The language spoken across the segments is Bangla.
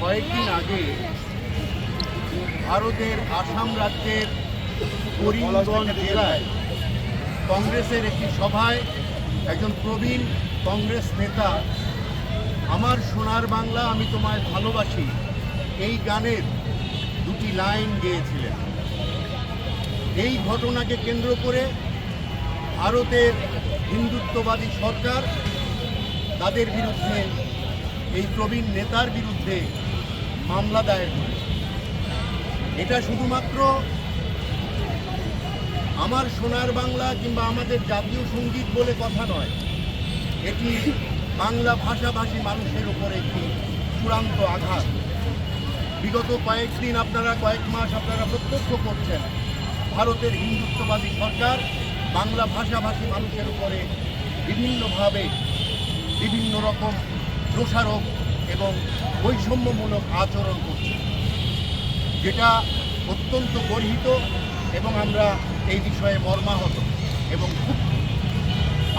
কয়েকদিন আগে ভারতের আসাম রাজ্যের করিমগঞ্জ জেলায় কংগ্রেসের একটি সভায় একজন প্রবীণ কংগ্রেস নেতা, আমার সোনার বাংলা, আমি তোমায় ভালোবাসি এই গানের দুটি লাইন গেয়েছিলেন। এই ঘটনাকে কেন্দ্র করে ভারতের হিন্দুত্ববাদী সরকার তাদের বিরুদ্ধে এই প্রবীণ নেতার বিরুদ্ধে মামলা দায়ের করে। এটা শুধুমাত্র আমার সোনার বাংলা কিংবা আমাদের জাতীয় সংগীত বলে কথা নয়, এটি বাংলা ভাষাভাষী মানুষের উপর একটি চূড়ান্ত আঘাত। বিগত কয়েকদিন আপনারা, কয়েক মাস আপনারা প্রত্যক্ষ করছেন, ভারতের হিন্দুত্ববাদী সরকার বাংলা ভাষাভাষী মানুষের উপরে বিভিন্নভাবে বিভিন্ন রকম দোষারোপ এবং বৈষম্যমূলক আচরণ করছে। যেটা অত্যন্ত গর্হিত এবং আমরা এই বিষয়ে মর্মাহত এবং খুব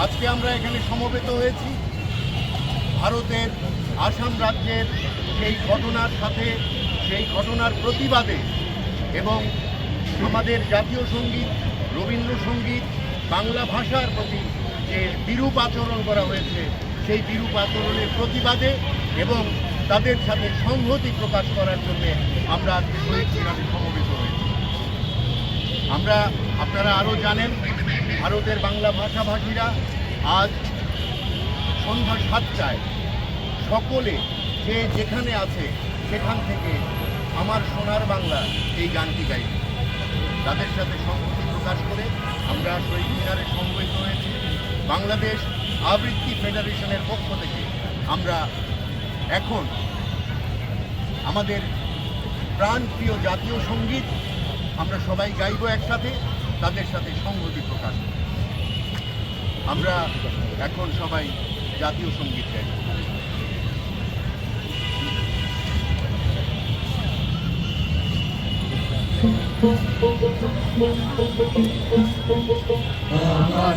আজকে আমরা এখানে সমবেত হয়েছি। ভারতের, আসাম রাজ্যের সেই ঘটনার সাথে, সেই ঘটনার প্রতিবাদে এবং আমাদের জাতীয় সংগীত, রবীন্দ্রসঙ্গীত, বাংলা ভাষার প্রতি যে বিরূপ আচরণ করা হয়েছে সেই বিরূপ আচরণের প্রতিবাদে এবং তাদের সাথে সংহতি প্রকাশ করার জন্য আমরা আজকে শহীদ মিনারে সমবেত হয়েছি। আমরা, আপনারা আরও জানেন, ভারতের বাংলা ভাষাভাষীরা আজ সন্ধ্যা সাতটায় সকলে যে যেখানে আছে সেখান থেকে আমার সোনার বাংলা এই গানটি গাইবে। তাদের সাথে সংহতি প্রকাশ করে আমরা শহীদ মিনারে সমবেত হয়েছি। বাংলাদেশ আবৃত্তি ফেডারেশনের পক্ষ থেকে আমরা এখন আমাদের প্রাণপ্রিয় জাতীয় সংগীত আমরা সবাই গাইব একসাথে, তাদের সাথে সংহতি প্রকাশ আমরা এখন সবাই জাতীয় সংগীত গাইব। আমার